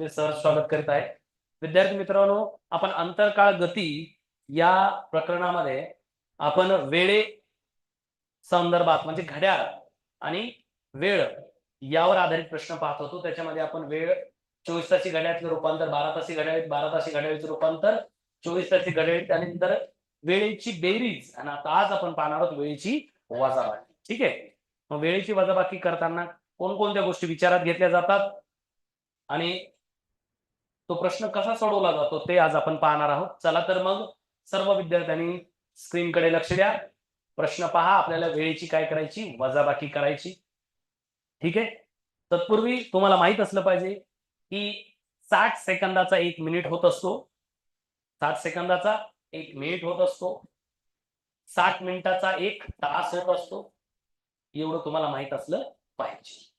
मी स्वागत करीत आहे. विद्यार्थी मित्रांनो आपण अंतरकाळ गती या प्रकरणामध्ये आपण वेळे संदर्भात म्हणजे घड्याळ आणि वेळ यावर आधारित प्रश्न पाहत होतो. त्याच्यामध्ये आपण वेळ चोवीस तासी घड्याळातलं रूपांतर बारा तासी घड्याळीत बारा तासी घड्याळीचं रूपांतर चोवीस तासी घड्याळीत आणि नंतर वेळेची बेरीज. आणि आता आज आपण पाहणार आहोत वेळेची वजाबाकी. ठीक आहे? मग वेळेची वजाबाकी करताना कोणकोणत्या गोष्टी विचारात घेतल्या जातात? आणि तो प्रश्न कसा सोडवला जातो ते आज आपण पाहणार आहोत. चला तर मग सर्व विद्यार्थ्यांनी स्क्रीनकडे लक्ष द्या. प्रश्न पहा आपल्याला वेळेची काय करायची वजाबाकी करायची. ठीक आहे? तत्पूर्वी तुम्हाला माहीत असलं पाहिजे की साठ सेकंदाचा एक मिनिट होत असतो. साठ सेकंदाचा एक मिनिट होत असतो. साठ मिनिटाचा एक तास होत असतो. एवढं तुम्हाला माहीत असलं पाहिजे.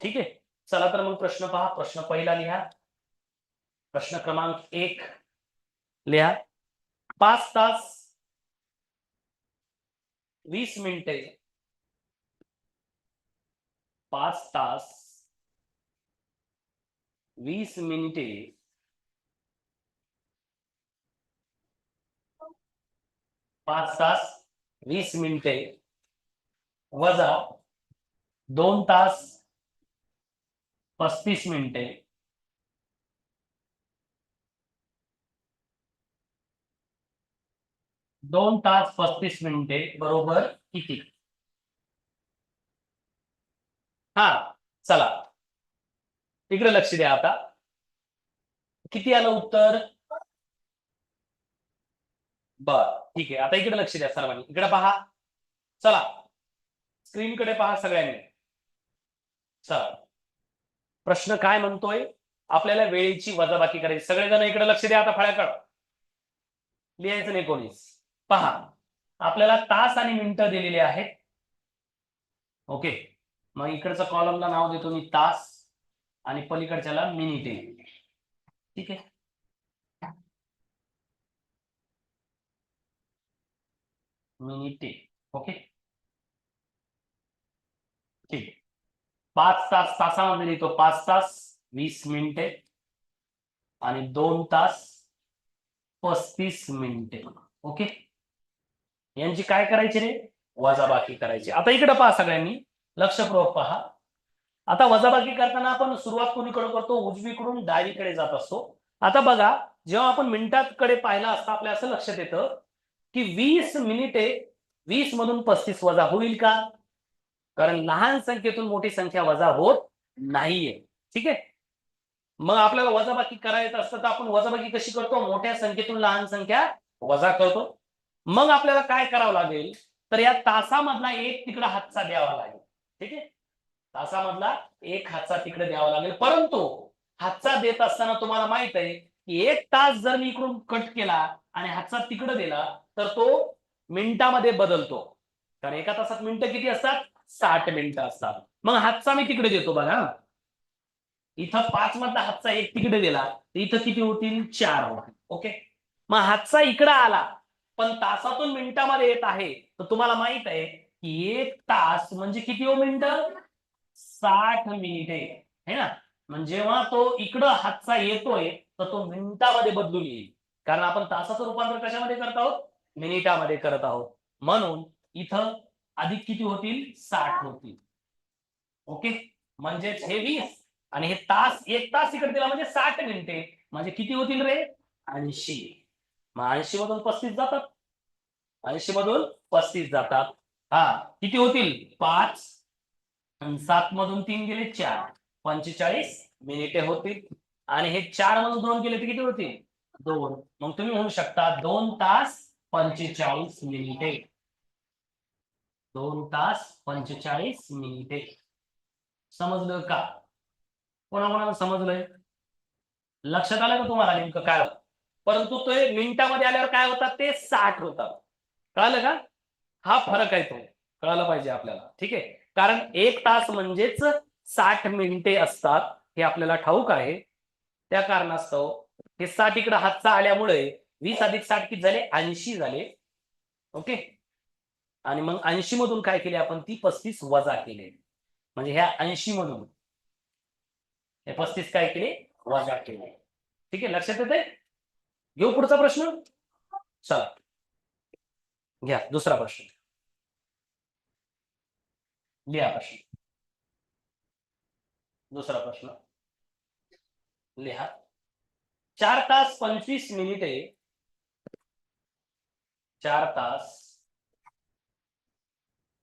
ठीक आहे? चला तर मग प्रश्न पहा. प्रश्न पहिला लिहा. प्रश्न क्रमांक एक. लिहा. पाच तास वीस मिनिटे. पाच तास वीस मिनिटे. पाच तास वीस मिनिटे. वजा दोन तास पस्तीस मिनिटे. दोन तास पस्तीस मिनिटे बरोबर किती? हा चला. इकडे लक्ष द्या आता. किती आलं उत्तर? बर ठीक आहे. आता इकडे लक्ष द्या सर्वांनी. इकडे पहा. चला. स्क्रीनकडे पहा सगळ्यांनी. चला. प्रश्न काय म्हणतोय? आपल्याला वेळेची वजाबाकी करायची. सगळेजण इकडे लक्ष द्या आता फळ्याकड. लिहायचं नाही कोणीच. पहा आपल्याला तास आणि मिनिटं दिलेली आहेत. ओके मग इकडचं कॉलमला नाव देतो मी तास आणि पलीकडच्याला मिनिटे. ठीक आहे? मिनिटे ओके? ठीक. पाच तास तासामध्ये लिहितो पाच तास वीस मिनिटे आणि दोन तास पस्तीस मिनिटे. ओके? यांची काय करायची रे? वजाबाकी करायची. आता इकडे पहा सगळ्यांनी. लक्षपूर्वक पहा. आता वजाबाकी करताना आपण सुरुवात कोणीकडे करतो? उजवीकडून डावीकडे जात असतो. आता बघा जेव्हा आपण मिनिटाकडे पाहिला असता आपल्या असं लक्षात येतं की वीस मिनिटे वीस मधून पस्तीस वजा होईल का? कारण लहान संख्येतून मोठी संख्या वजा होत नाहीये. ठीक आहे? मग आपल्याला वजाबाकी करायचं असतं तर आपण वजाबाकी कशी करतो? मोठ्या संख्येतून लहान संख्या वजा करतो. मग आपल्याला काय करावं लागेल? तर या तासामधला एक तिकडे हातचा द्यावा लागेल. ठीक आहे? तासामधला एक हातचा तिकडे द्यावा लागेल. परंतु हातचा देत असताना तुम्हाला माहीत आहे की एक तास जर मी इकडून कट केला आणि हातचा तिकडे दिला तर तो मिनिटामध्ये बदलतो. कारण एका तासात मिनिटं किती असतात? साठ मिनिटं असतात. मग हातचा मी तिकडे देतो बघा. इथं पाच मधला हातचा एक तिकडे दिला तर इथं किती होतील? चार होतील ओके? मग हातचा इकडं आला. पण तासातून मिनिटामध्ये येत आहे. तर तुम्हाला माहीत आहे की एक तास म्हणजे किती हो मिनिटं? साठ मिनिटे. है ना? म्हणजे जेव्हा तो इकडं हातचा येतोय तर तो मिनिटामध्ये बदलून येईल. कारण आपण तासाचं रूपांतर कशामध्ये करत आहोत? मिनिटामध्ये करत आहोत. म्हणून इथं अधिक किती होतील? साठ होतील. ओके? म्हणजेच हे वीस आणि हे तास एक तास इकडे दिला म्हणजे साठ मिनिटे. म्हणजे किती होतील रे? ऐंशी. मग ऐंशी मधून पस्तीस जातात. ऐंशी मधून पस्तीस जातात. हा किती होतील? पाच. सात मधून तीन गेले चार. पंचेचाळीस मिनिटे होतील. आणि हे चार मधून दोन गेले तर किती होतील? दोन. मग तुम्ही म्हणू शकता दोन तास पंचेचाळीस मिनिटे. दोन तास पंचेचाळीस मिनिटे. समजलं का? कोणाकोणाला समजलंय? लक्षात आलं का तुम्हाला नेमकं काय होतं? परंतु ते मिनिटामध्ये आल्यावर काय होतात? ते साठ होतात. कळालं का? हा फरक आहे तो. कळायला पाहिजे आपल्याला. ठीक आहे? कारण एक तास म्हणजेच साठ मिनिटे असतात. हे आपल्याला ठाऊक आहे. त्या कारणास्तव हे साठ इकडे हातचा आल्यामुळे वीस अधिक साठ किती झाले? ऐंशी झाले. ओके? आणि मग ऐंशी मधून काय केले आपण? ती पस्तीस वजा केले. म्हणजे ह्या ऐंशी मधून हे पस्तीस काय केले? वजा केले. ठीक आहे? लक्षात येते घेऊ पुढचा प्रश्न? चला. घ्या दुसरा प्रश्न. लिहा प्रश्न. दुसरा प्रश्न. लिहा. चार तास पंचवीस मिनिटे. चार तास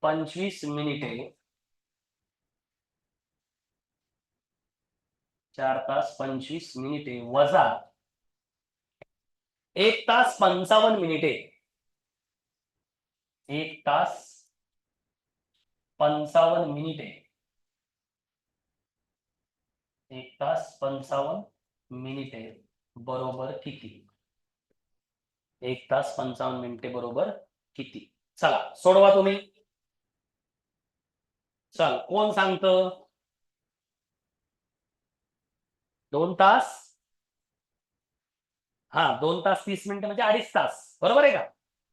पंचवीस मिनिटे. चार तास पंचवीस मिनिटे वजा एक तास पंचावन्न मिनिटे. एक तास पंचावन्न मिनिटे. एक तास पंचावन्न मिनिटे बरोबर किती? एक तास पंचावन्न मिनिटे बरोबर किती? चला सोडवा तुम्ही. चल कोण सांगत? दोन तास हा दोन तास तीस मिनिटं म्हणजे अडीच तास. बरोबर आहे का?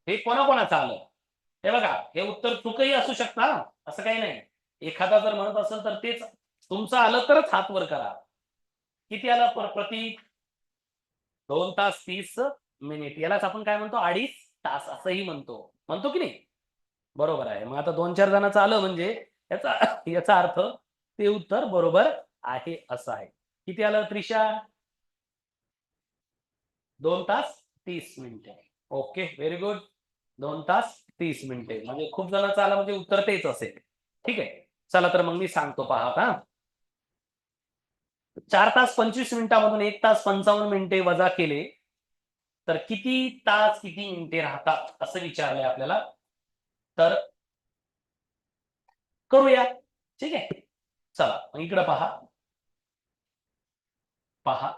हे कोणाकोणाचं आलं? हे बघा हे उत्तर चुकही असू शकता असं काही नाही. एखादा जर म्हणत असेल तर तेच तुमचं आलं तरच हात वर करा. किती आलं पर प्रतीक दोन तास तीस मिनिट. यालाच आपण काय म्हणतो? अडीच तास असंही म्हणतो. म्हणतो की नाही? बरोबर आहे. मग आता दोन चार जणांचं आलं म्हणजे याचा याचा अर्थ ते उत्तर बरोबर आहे असं आहे. किती आलं त्रिशा? दोन तास तीस मिनिटे. ओके व्हेरी गुड दोन तास तीस मिनिटे. म्हणजे खूप जणांचा आला म्हणजे उत्तर तेच असेल. ठीक आहे. चला तर मग मी सांगतो पहा का चार तास पंचवीस मिनिटामधून एक तास पंचावन्न मिनिटे वजा केले तर किती तास किती मिनिटे राहतात असं विचारलंय आपल्याला. तर करूया. ठीक आहे. चला मग इकडं पहा. पहा.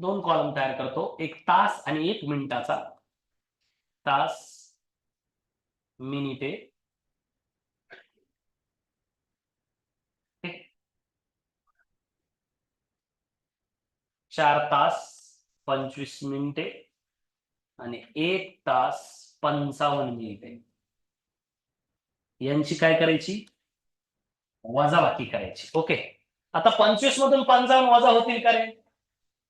दोन कॉलम तयार करतो. एक तास आणि एक मिनिटाचा. तास मिनिटे. चार तास पंचवीस मिनिटे. आणि एक तास पंचावन्न मिनिटे. यांची काय करायची? वजाबाकी करायची. ओके. आता पंचवीस मधून पंचावन्न वजा होतील का रे?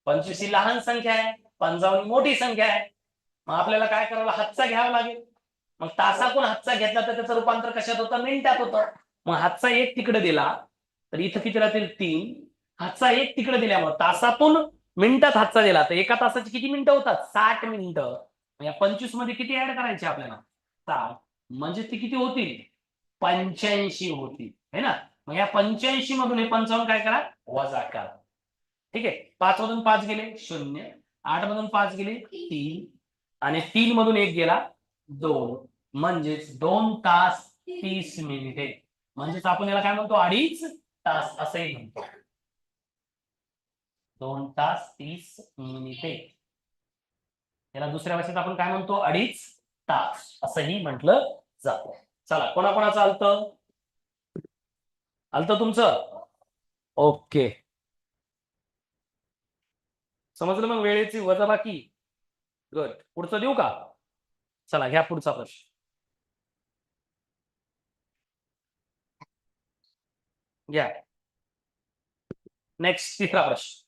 पंचवीस ही लहान संख्या आहे पंचावन्न मोठी संख्या आहे. मग आपल्याला काय करावं? हातचा घ्यावा लागेल. मग तासातून हातचा घेतला तर त्याचं रूपांतर कशात होतं? मिनिटात होतं. मग हातचा एक तिकडे दिला तर इथं किती राहतील? तीन. हातचा एक तिकडे दिल्यामुळे तासातून मिनिटात हातचा दिला. तर एका तासाची किती मिनिटं होतात? साठ मिनिटं. मग या पंचवीसमध्ये किती ऍड करायचे आपल्याला? साठ. म्हणजे ते किती होतील? पंच्याऐंशी होतील. है ना? मग या पंच्याऐंशी मधून हे पंचावन्न काय करा? वजा करा. ठीक आहे? पाच मधून पाच गेले शून्य. आठ मधून पाच गेले तीन. आणि तीन मधून एक गेला दोन. म्हणजेच दोन तास तीस मिनिटे. म्हणजेच आपण याला काय म्हणतो? अडीच तास असंही म्हणतो. दोन तास तीस मिनिटे. याला दुसऱ्या भाषेत आपण काय म्हणतो? अडीच तास असंही म्हटलं जातं. चला कोणाकोणाचं आलतं? आलतं तुमचं? ओके. समजलं मग वेळेची वजाबाकी? गट पुढचं देऊ का? चला घ्या पुढचा प्रश्न. घ्या. नेक्स्ट तिसरा प्रश्न.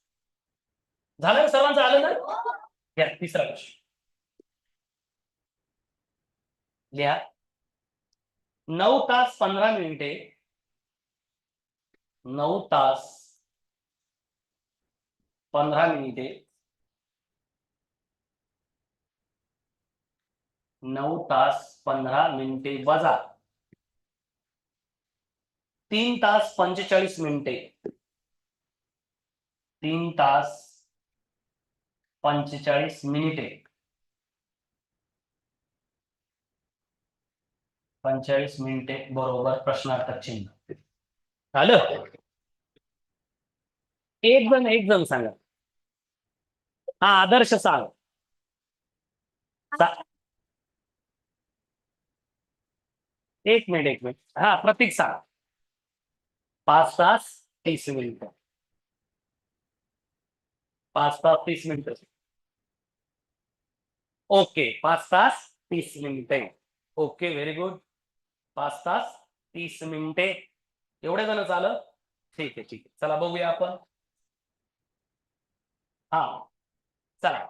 झालं सर्वांचं? आलं ना घ्या तिसरा प्रश्न. लिहा. नऊ तास पंधरा मिनिटे. नऊ तास पंधरा मिनिटे. नऊ तास पंधरा मिनिटे वजा. तीन तास पंचेचाळीस मिनिटे. तीन तास पंचेचाळीस मिनिटे. पंचेचाळीस मिनिटे बरोबर प्रश्नार्थक चिन्ह. झालं? एक जण एक जण सांगा. हा आदर्श सांग एक मिनिट एक मिनिट. हा प्रतीक सांग पाच तास तीस मिनिट. पाच तास तीस मिनिट. ओके पाच तास तीस मिनिटे. ओके व्हेरी गुड पाच तास तीस मिनिटे. एवढे जण झालं ठीक आहे ठीक आहे. चला बघूया आपण. हा चला.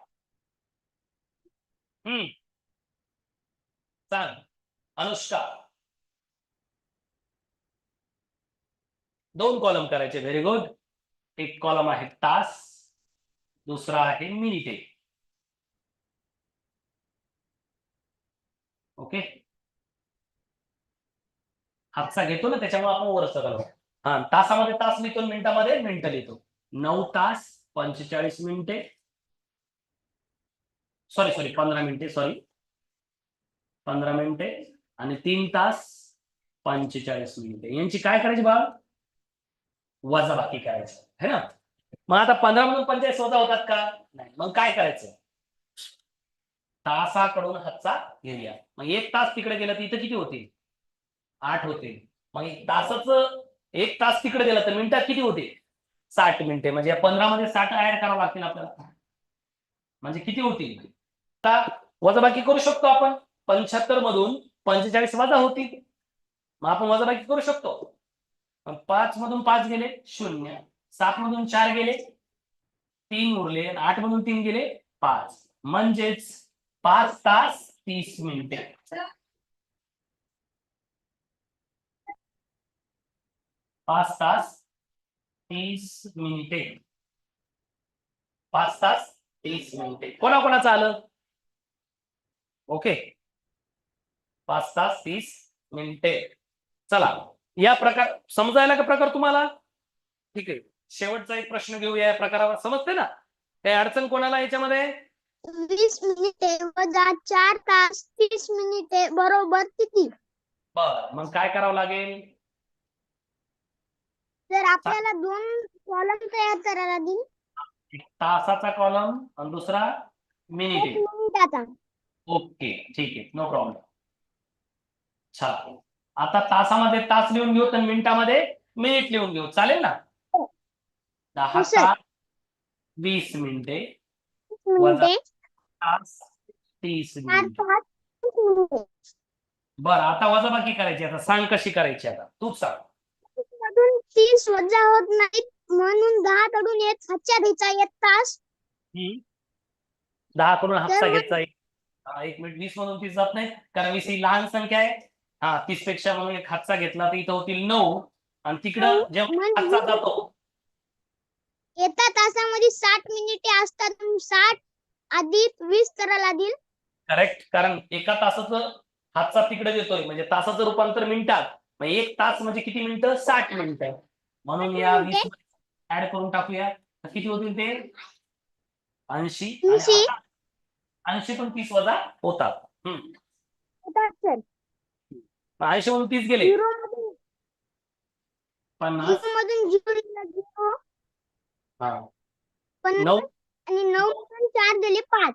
हम्म. सांग अनुष्का. दोन कॉलम करायचे. व्हेरी गुड एक कॉलम आहे तास. दुसरा आहे मिनिटे ओके हातचा घेतो ना त्याच्यामुळे आपण वरच करतो हा तासामध्ये तास लिहितो मिनिटामध्ये मिनिट लिहितो. नऊ तास पंचेचाळीस मिनिटे. सॉरी सॉरी पंधरा मिनिटे सॉरी पंधरा मिनिटे आणि तीन तास पंचेचाळीस मिनिटे. यांची काय करायची बाळ? वजाबाकी करायचं. है ना? मग आता पंधरा मधून पंचेचाळीस वजा होतात का? नाही. मग काय करायचं? तासाकडून हातचा घेऊया मग एक तास तिकडे गेला तर इथं किती होते? आठ होते. मग एक तासाचं एक तास तिकडे गेला तर मिनिटात किती होते? साठ मिनिटे म्हणजे या पंधरा मध्ये साठ ऍड करावं लागतील आपल्याला. म्हणजे किती होतील? आता वजाबाकी करू शकतो आपण. पंच्याहत्तर मधून पंचेचाळीस वजा होतील. मग आपण वजाबाकी करू शकतो. पाच मधून पाच गेले शून्य. सात मधून चार गेले तीन उरले. आठ मधून तीन गेले पाच. म्हणजेच पाच तास तीस मिनिटे. पाच तास तीस मिनिटे. पाच तास तीस मिनिटे. कोणाकोणाचं आलं? ओके पाच तास तीस मिनिटे. चला. या प्रकार समजायला का प्रकार तुम्हाला? ठीक आहे. शेवटचा एक प्रश्न घेऊया या प्रकारावर. समजते ना? काही अडचण कोणाला याच्यामध्ये? वीस मिनिटे वजा चार तास तीस मिनिटे. बरोबर किती? बर. मग काय करावं लागेल? तर आपल्याला दोन कॉलम तयार करायला एक तासाचा कॉलम आणि दुसरा एक मिनिटे मिनिटाचा. ओके ठीक आहे नो प्रॉब्लेम छान. आता तासामध्ये तास लिहून घेऊ तर मिनिटामध्ये मिनिट लिहून घेऊ. चालेल ना? हो. दहा हो, सर. तास वीस मिनिटे. तीस मिनिटे. तास तीस चार मिनिटे. तास तीस मिनिटे. बरं आता वजाबाकी करायची आता सांग कशी करायची आता. तूच सांग. तीस वजा होत नाहीत म्हणून दहा कडून एक हातच्या घ्यायचा एक तास. दहा कडून हातचा मग- घ्यायचा एक हा, एक मिनिट वीस मधून तीस जात नाही कारण वीस ही लहान संख्या आहे. हा तीसपेक्षा म्हणून एक हातचा घेतला तर इथं होतील नऊ. आणि तिकडं नऊ जेव्हा म्हणजे- हातचा जातो. एका तासामध्ये साठ मिनिटे असतात साठ अधिक वीस करायला लागतील करेक्ट कारण एका तासाचं हातचा तिकडे देतोय. म्हणजे तासाचं रूपांतर मिनिटात. मग एक तास म्हणजे किती मिनिटं? साठ मिनिटं. म्हणून या. वीस ऍड करून टाकूया. तर किती होतील ते? ऐंशी ऐंशी. ऐंशीतून तीस वजा होतात. ऐंशी मधून तीस गेले. पन्नास. हा. नऊ. आणि नऊ चार गेले पाच.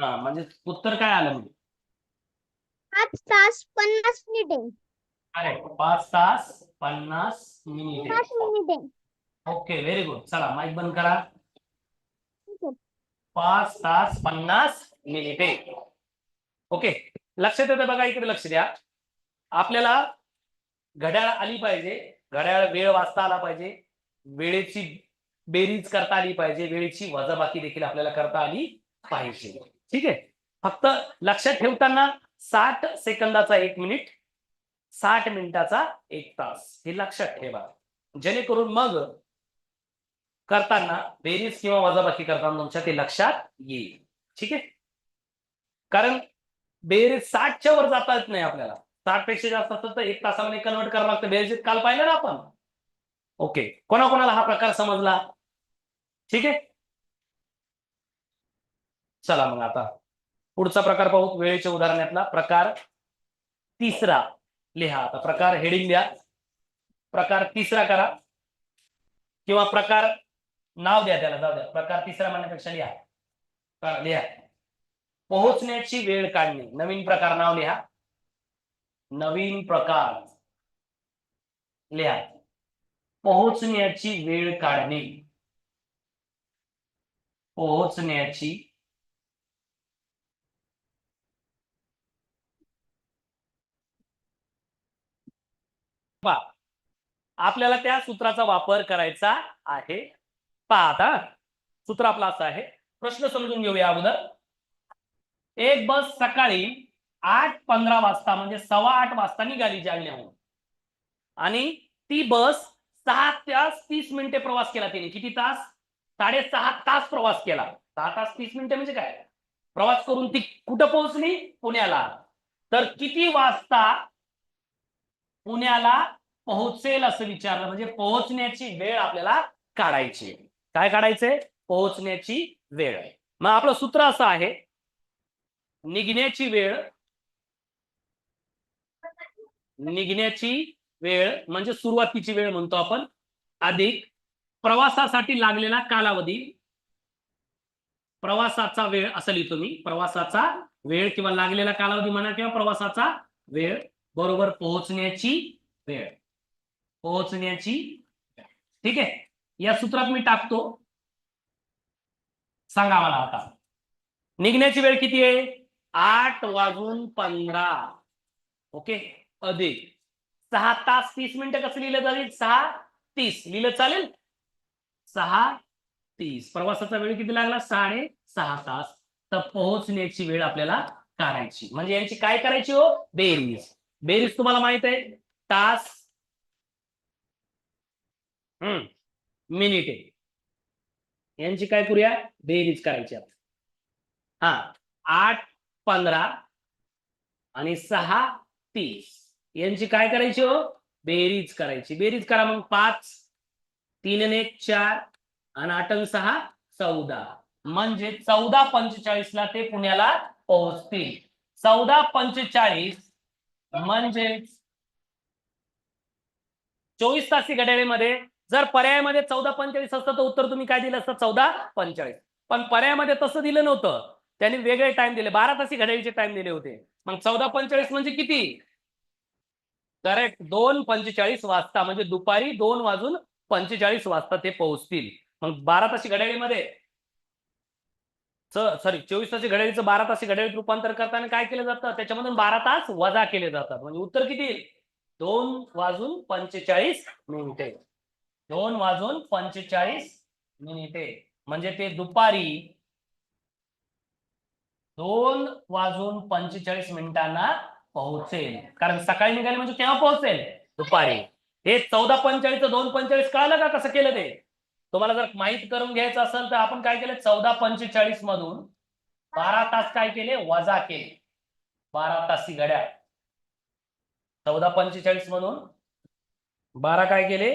हा म्हणजे उत्तर काय आलं म्हणजे पाच तास पन्नास मिनिटे. अरे पाच तास पन्नास मिनिटे. ओके व्हेरी गुड चला माईक बंद करा. पाच तास पन्नास मिनिटे. ओके लक्षात येतं बघा इकडे लक्ष द्या. आपल्याला घड्याळ आली पाहिजे. घड्याळ वेळ वाचता आला पाहिजे. वेळेची बेरीज करता आली पाहिजे. वेळेची वजाबाकी देखील आपल्याला करता आली पाहिजे. ठीक आहे? फक्त लक्षात ठेवताना साठ सेकंदाचा एक मिनिट. साठ मिनिटाचा एक तास. हे लक्षात ठेवा. जेणेकरून मग करताना बेरीज किंवा वजाबाकी करताना तुमच्या ते लक्षात येईल. ठीक आहे? कारण बेरीज साठच्या वर जाता येत नाही आपल्याला. साठपेक्षा जास्त असतात तर एक तासामध्ये कन्वर्ट करावं लागतं. बेरीज काल पाहिलं ना आपण? ओके. कोणाकोणाला हा प्रकार समजला? ठीक आहे? चला मग आता. पुढचा प्रकार पाहू. वेळेच्या उदाहरणातला प्रकार तिसरा. लिहा. आता प्रकार हेडिंग द्या प्रकार तिसरा करा. किंवा प्रकार नाव द्या त्याला जाऊ द्या. प्रकार तिसरा म्हणण्यापेक्षा लिहा. लिहा. पोहोचण्याची वेळ काढणे. नवीन प्रकार नाव लिहा. नवीन प्रकार. लिहा. पोहोचण्याची वेळ काढणे. पोहोचण्याची पहा आपल्याला त्या सूत्राचा वापर करायचा आहे. पहा आता. सूत्र आपला असं आहे. प्रश्न समजून घेऊया अगोदर. एक बस सकाळी आठ पंधरा वाजता म्हणजे सव्वा आठ वाजता निघाली जालन्याहून. आणि ती बस सहा तास तीस मिनिटे प्रवास केला तिने. किती तास? साडेसहा तास प्रवास केला. सहा तास तीस मिनिटे म्हणजे काय? प्रवास करून ती कुठं पोहोचली? पुण्याला. तर किती वाजता पुण्याला पोहोचेल असं विचारलं. म्हणजे पोहोचण्याची वेळ आपल्याला काढायची. काय काढायचंय? पोहोचण्याची वेळ मग आपलं सूत्र असं आहे. निघण्याची वेळ निघण्याची वेळ म्हणजे सुरुवातीची वेळ म्हणतो आपण. अधिक प्रवासासाठी लागलेला कालावधी. प्रवासाचा वेळ असं लिहितो मी. प्रवासाचा वेळ किंवा लागलेला कालावधी म्हणा किंवा प्रवासाचा वेळ बरोबर पोहोचण्याची वेळ. पोहोचण्याची ठीक आहे? या सूत्रात मी टाकतो. सांगा मला आता. निघण्याची वेळ किती आहे? आठ वाजून पंधरा. ओके? अधिक. सहा तास तीस मिनिटं कसं लिहिलं जाईल? सहा तीस. लिहिलं चालेल? सहा तीस. प्रवासाचा वेळ किती लागला? साडे सहा तास. तर पोहोचण्याची वेळ आपल्याला काढायची. म्हणजे यांची काय करायची हो? बेरीज. बेरीज तुम्हाला माहीत आहे? तास हम्म मिनिटे. यांची काय करूया? बेरीज करायची आपण हा आठ पंधरा आणि सहा तीस. यांची काय करायची हो? बेरीज करायची. बेरीज करा मग पाच तीन ने चार आणि आठ आणि सहा चौदा. म्हणजे चौदा पंचेचाळीस ला ते पुण्याला पोहोचतील. चौदा पंचेचाळीस म्हणजे चोवीस तासी घड्याळीमध्ये जर पर्यायामध्ये चौदा पंचेचाळीस असतं तर उत्तर तुम्ही काय दिलं असतं? चौदा पंचेचाळीस. पण पर्यायामध्ये तसं दिलं नव्हतं. त्यांनी वेगळे टाइम दिले. बारा तासी घड्याळीचे टाइम दिले होते. मग चौदा पंचेचाळीस म्हणजे किती? करेक्ट दोन पंचेचाळीस वाजता म्हणजे दुपारी दोन वाजून पंचेचाळीस वाजता ते पोहोचतील. मग बारा तासी घड्याळीमध्ये. सॉरी चोवीस तास घड्याळीचं बारा तास घड्याळीत रूपांतर करताना काय केलं जातं? त्याच्यामधून बारा तास वजा केले जातात. म्हणजे उत्तर किती येईल? दोन वाजून पंचेचाळीस मिनिटे. दोन वाजून पंचेचाळीस मिनिटे. म्हणजे ते दुपारी दोन वाजून पंचेचाळीस मिनिटांना पोहोचेल. कारण सकाळी निघाले म्हणजे केव्हा पोहोचेल? दुपारी. हे चौदा पंचेचाळीस दोन पंचेचाळीस कळालं का कसं केलं ते? तुम्हाला जर माहीत करून घ्यायचं असेल तर आपण काय केलं? चौदा पंचेचाळीस मधून बारा तास काय केले? वजा केले. बारा तासी घड्याळ. चौदा पंचेचाळीस मधून बारा काय केले?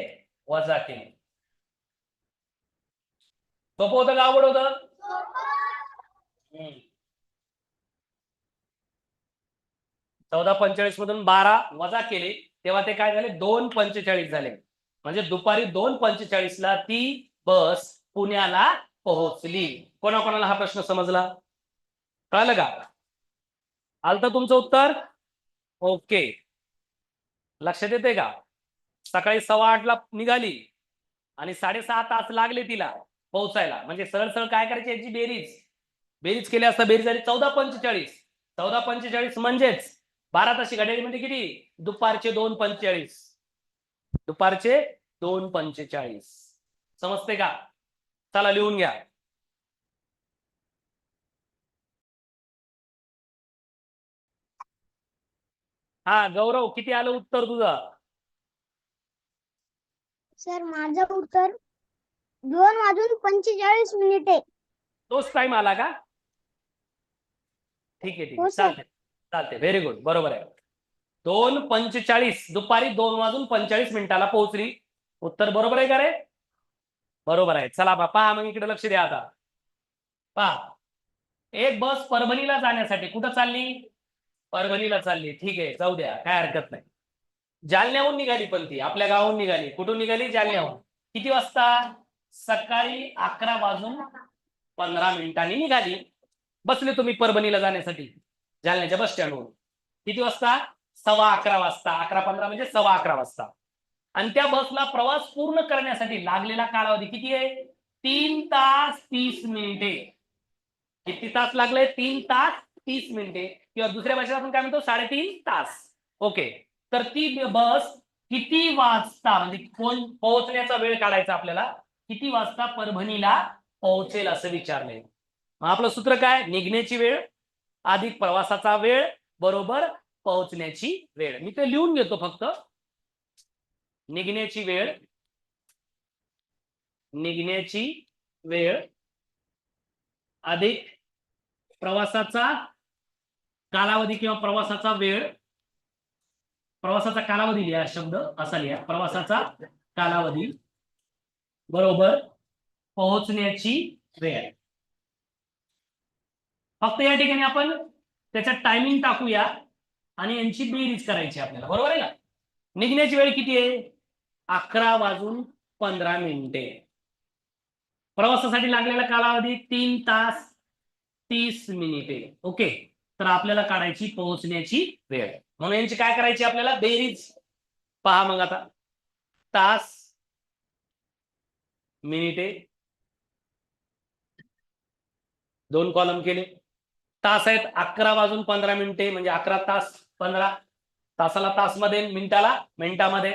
वजा केले. सोपं होतं का? आवड होत? हम्म. चौदा पंचेचाळीस मधून बारा वजा केले. तेव्हा ते काय झाले? दोन पंचेचाळीस झाले. म्हणजे दुपारी दोन पंचेचाळीस ला ती बस पुण्याला पोहोचली. कोणाकोणाला हा प्रश्न समजला? कळलं का? आलत तुमचं उत्तर? ओके. लक्षात येते का? सकाळी सव्वा आठला निघाली आणि साडेसहा तास लागले तिला पोहोचायला. म्हणजे सरळ सरळ काय करायची याची बेरीज? बेरीज केली असता बेरीज झाली चौदा पंचेचाळीस. चौदा पंचेचाळीस म्हणजेच बारा ताशी घड्याळीमध्ये किती? दुपारचे दोन पंचेचाळीस. दुपारचे दोन पंचेचाळीस. समजते का? चला लिहून घ्या. हा गौरव किती आलं उत्तर तुझं? सर माझं उत्तर दोन वाजून पंचेचाळीस मिनिटे. तोच टाइम आला का? ठीक आहे ठीक आहे. चालते चालते व्हेरी गुड बरोबर आहे. दोन पंचेचाळीस. दुपारी दोन वाजून पंचेचाळीस मिनिटाला पोहोचली. उत्तर बरोबर आहे का रे? बरोबर आहे. चला बा पहा मग इकडे लक्ष द्या आता. पहा. एक बस परभणीला जाण्यासाठी कुठं चालली? परभणीला चालली. ठीक आहे जाऊ द्या. काय हरकत नाही. जालन्याहून निघाली पण ती. आपल्या गावाहून निघाली. कुठून निघाली? जालन्याहून. किती वाजता? सकाळी अकरा वाजून पंधरा मिनिटांनी निघाली. बसले तुम्ही परभणीला जाण्यासाठी. जालन्याच्या बस स्टँडवरून किती वाजता? सव्वा अकरा वाजता अकरा पंधरा म्हणजे सव्वा अकरा वाजता. आणि त्या बसला प्रवास पूर्ण करण्यासाठी लागलेला कालावधी किती आहे? तीन तास तीस मिनिटे. किती तास लागले? तीन तास तीस मिनिटे. किंवा दुसऱ्या भाषेत आपण काय म्हणतो? साडेतीन तास. ओके. तर ती बस किती वाजता म्हणजे कोण पोहोचण्याचा वेळ काढायचा आपल्याला? किती वाजता परभणीला पोहोचेल असं विचारले मग आपलं सूत्र काय? निघण्याची वेळ अधिक प्रवासाचा वेळ बरोबर? पोहोचण्याची वेळ. मी ते लिहून घेतो फक्त. निघण्याची वेळ. निघण्याची वेळ. अधिक प्रवासाचा कालावधी किंवा प्रवासाचा वेळ. प्रवासाचा कालावधी लिहा शब्द असा लिहा. प्रवासाचा कालावधी. बरोबर? पोहोचण्याची वेळ. फक्त या ठिकाणी आपण त्याच्यात टायमिंग टाकूया. आणि यांची बेरीज करायची आपल्याला. बरोबर आहे ना? निघण्याची वेळ किती आहे? अकरा वाजून पंधरा मिनिटे. प्रवासासाठी लागलेला कालावधी तीन तास तीस मिनिटे. ओके? तर आपल्याला काढायची पोहोचण्याची वेळ. म्हणून यांची काय करायची आपल्याला? बेरीज. पहा मग आता. तास मिनिटे. दोन कॉलम केले. तास आहेत अकरा वाजून पंधरा मिनिटे म्हणजे अकरा तास पंधरा तासाला तासमध्ये मिनिटाला मिनिटामध्ये.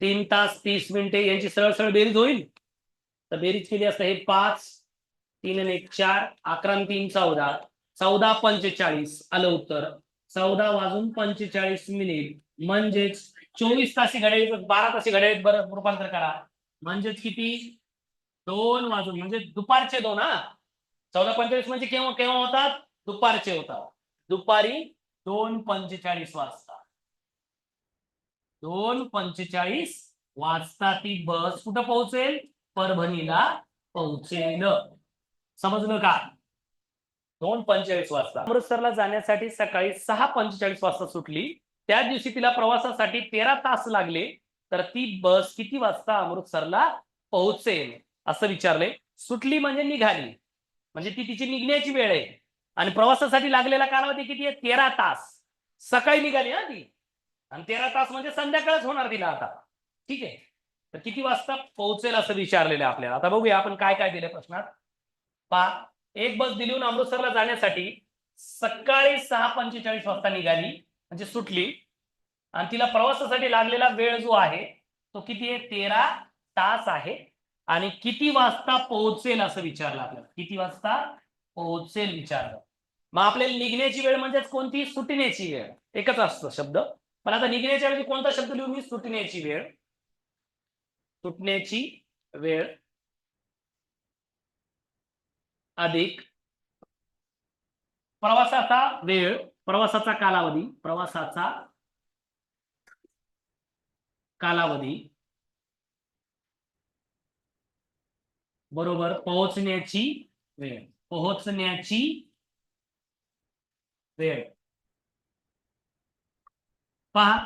तीन तास तीस मिनिटे यांची सरळ सरळ बेरीज होईल. तर बेरीज केली असता हे पाच तीन आणि एक चार अकरा तीन चौदा. चौदा पंचेचाळीस. आलं उत्तर. चौदा वाजून पंचेचाळीस मिनिट. म्हणजेच चोवीस तासी घड्याळी बारा तासी घड्याळीत बरं रूपांतर करा. म्हणजेच किती? दोन वाजून म्हणजे दुपारचे दोन हा. चौदा पंचेचाळीस म्हणजे केव्हा केव्हा होतात? दुपारचे होता. दुपारी दोन पंचेचाळीस वाजता. दोन पंचेचाळीस वाजता ती बस कुठं पोहोचेल? परभणीला पोहोचेल. समजलं का? दोन पंचेचाळीस वाजता. अमृतसरला जाण्यासाठी सकाळी सहा पंचेचाळीस वाजता सुटली. त्या दिवशी तिला प्रवासासाठी तेरा तास लागले. तर ती बस किती वाजता अमृतसरला पोहोचेल? असं विचारलंय सुटली म्हणजे निघाली. म्हणजे ती तिची निघण्याची वेळ आहे. आणि प्रवासासाठी लागलेला कालावधी किती आहे? तेरा तास. सकाळी निघाली हा ती. आणि तेरा तास म्हणजे संध्याकाळच होणार तिला आता. ठीक आहे? तर किती वाजता पोहोचेल असं विचारलेलं आहे आपल्याला. आता बघूया आपण काय काय दिले प्रश्नात. पहा एक बस दिलीहून अमृतसरला जाण्यासाठी सकाळी सहा पंचेचाळीस वाजता निघाली म्हणजे सुटली. आणि तिला प्रवासासाठी लागलेला वेळ जो आहे तो किती आहे? तेरा तास आहे. आणि किती वाजता पोहोचेल असं विचारलं आपल्याला. किती वाजता पोहोचेल विचारलं. मग आपल्याला निघण्याची वेळ म्हणजेच कोणती? सुटण्याची वेळ. एकच असतो शब्द. पण आता निघण्याच्या वेळी कोणता शब्द लिहू मी? सुटण्याची वेळ. सुटण्याची वेळ अधिक प्रवासाचा वेळ प्रवासाचा कालावधी प्रवासाचा कालावधी बरोबर पोहोचण्याची वेळ. पोहोचण्याची वेळ पहा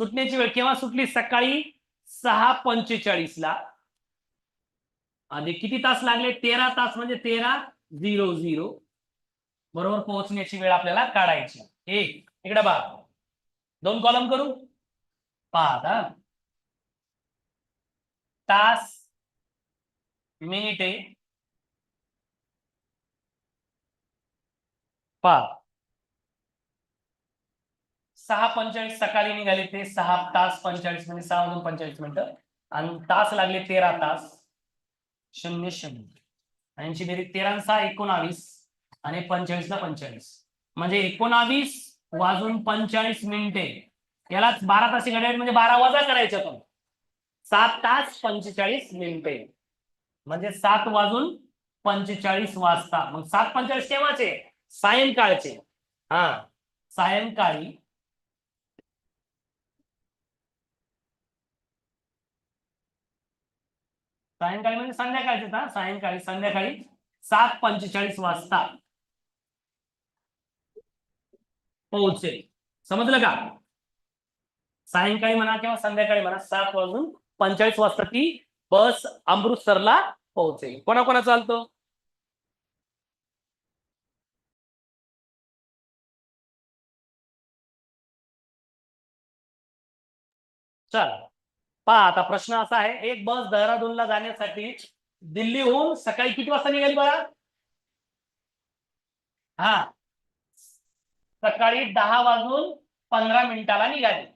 सुटण्याची वेळ केव्हा सुटली? सकाळी सहा पंचेचाळीस ला आणि किती तास लागले? तेरा तास म्हणजे तेरा झिरो झिरो. बरोबर पोहोचण्याची वेळ आपल्याला काढायची एक इकडे बा दोन कॉलम करू? पहा तास मिनिटे पहा. सहा पंचेचाळीस सकाळी निघाले ते सहा तास पंचेचाळीस म्हणजे सहा वाजून पंचेचाळीस मिनिटं. आणि तास लागले तेरा तास. शून्य शून्य. ऐंशी यांची बेरीज तेरा सहा एकोणावीस. आणि पंचेचाळीस ला पंचेचाळीस. म्हणजे एकोणावीस वाजून पंचेचाळीस मिनिटे. यालाच बारा तास घड्याळ म्हणजे बारा वजा करायचे आपण. सात तास पंचेचाळीस मिनिटे. म्हणजे सात वाजून पंचेचाळीस वाजता. मग सात पंचेचाळीस केव्हाचे? सायंकाळचे. हा. सायंकाळी सायंकाळी म्हणजे संध्याकाळचे हा? सायंकाळी संध्याकाळी सात पंचेचाळीस वाजता पोहोचेल. समजलं का? सायंकाळी म्हणा किंवा संध्याकाळी म्हणा सात वाजून पंचेचाळीस वाजता ती बस अमृतसरला पोहोचेल. कोणाकोणा चालतो? चल. पहा आता प्रश्न असा आहे एक बस देहरादूनला जाण्यासाठी दिल्लीहून सकाळी किती वाजता निघाली बघा हा. सकाळी दहा वाजून पंधरा मिनिटाला निघाली.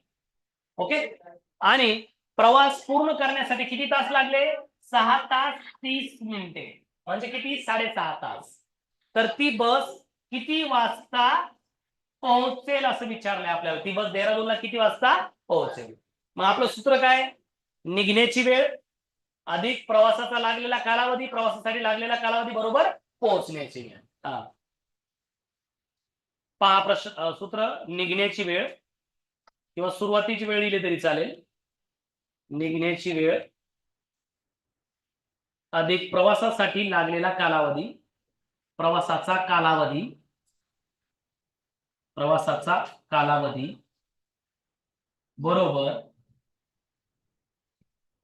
ओके? आणि प्रवास पूर्ण करण्यासाठी किती तास लागले? सहा तास तीस मिनिटे. म्हणजे किती? साडेसहा तास. तर ती बस किती वाजता पोहोचेल असं विचारलंय आपल्याला. ती बस देहरादूनला किती वाजता पोहोचेल? मग आपलं सूत्र काय? निघण्याची वेळ अधिक प्रवासाचा लागलेला कालावधी प्रवासासाठी लागलेला कालावधी बरोबर पोहोचण्याची वेळ. हा. पहा प्रश्न सूत्र निघण्याची वेळ किंवा सुरुवातीची वेळ दिली तरी चालेल. निघण्याची वेळ अधिक प्रवासासाठी लागलेला कालावधी प्रवासाचा कालावधी प्रवासाचा कालावधी बरोबर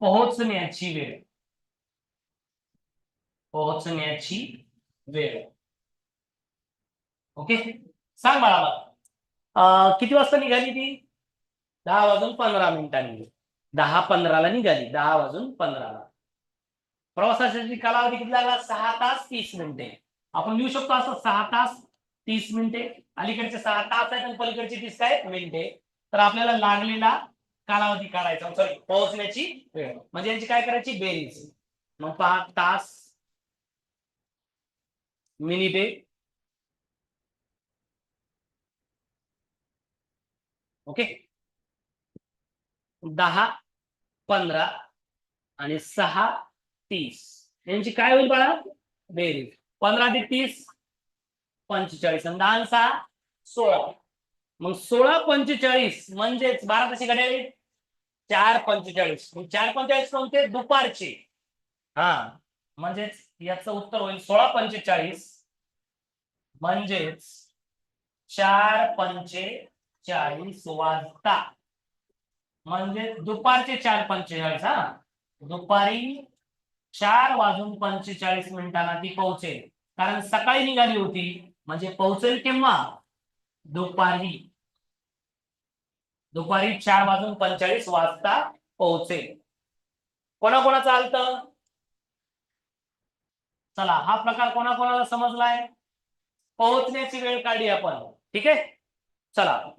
पोहोचण्याची वेळ. पोहोचण्याची वेळ. ओके? सांग बाळा मला. किती वाजता निघाली ती? दहा वाजून पंधरा मिनिटांनी. दहा पंधराला निघाली. दहा वाजून पंधराला. प्रवासासाठी कालावधी किती लागला? सहा तास तीस मिनिटे. आपण लिहू शकतो असं सहा तास तीस मिनिटे. अलीकडचे सहा तास आहेत आणि पलीकडचे तीस काय? मिनिटे. तर आपल्याला लागलेला कालावधी काढायचा सॉरी पोहोचण्याची वेळ. म्हणजे यांची काय करायची? बेरीज. मग पहा तास मिनिटे. ओके. दहा पंधरा आणि सहा तीस. यांची काय होईल बाळा? बेरीज. पंधरा ते तीस पंचेचाळीस. आणि दहा आणि सहा सोळा. मग सोळा पंचेचाळीस म्हणजेच बारा तशी घड्याळी. चार पंचेचाळीस. चार पंचेचाळीस कोणते? दुपारचे. हा. म्हणजेच याचं उत्तर होईल सोळा पंचेचाळीस. म्हणजेच चार पंचेचाळीस वाजता. म्हणजे दुपारचे चार पंचेचाळीस हा. दुपारी चार वाजून पंचेचाळीस मिनिटांना ती पोहोचेल. कारण सकाळी निघाली होती. म्हणजे पोहोचेल केव्हा? दुपारी. दुपारी चार वाजून पंचेचाळीस वाजता पोहोचेल कोणाकोणाचं आलत? चला हा प्रकार कोणाकोणाला समजलाय? पोहोचण्याची वेळ काढी आपण. ठीक आहे? चला.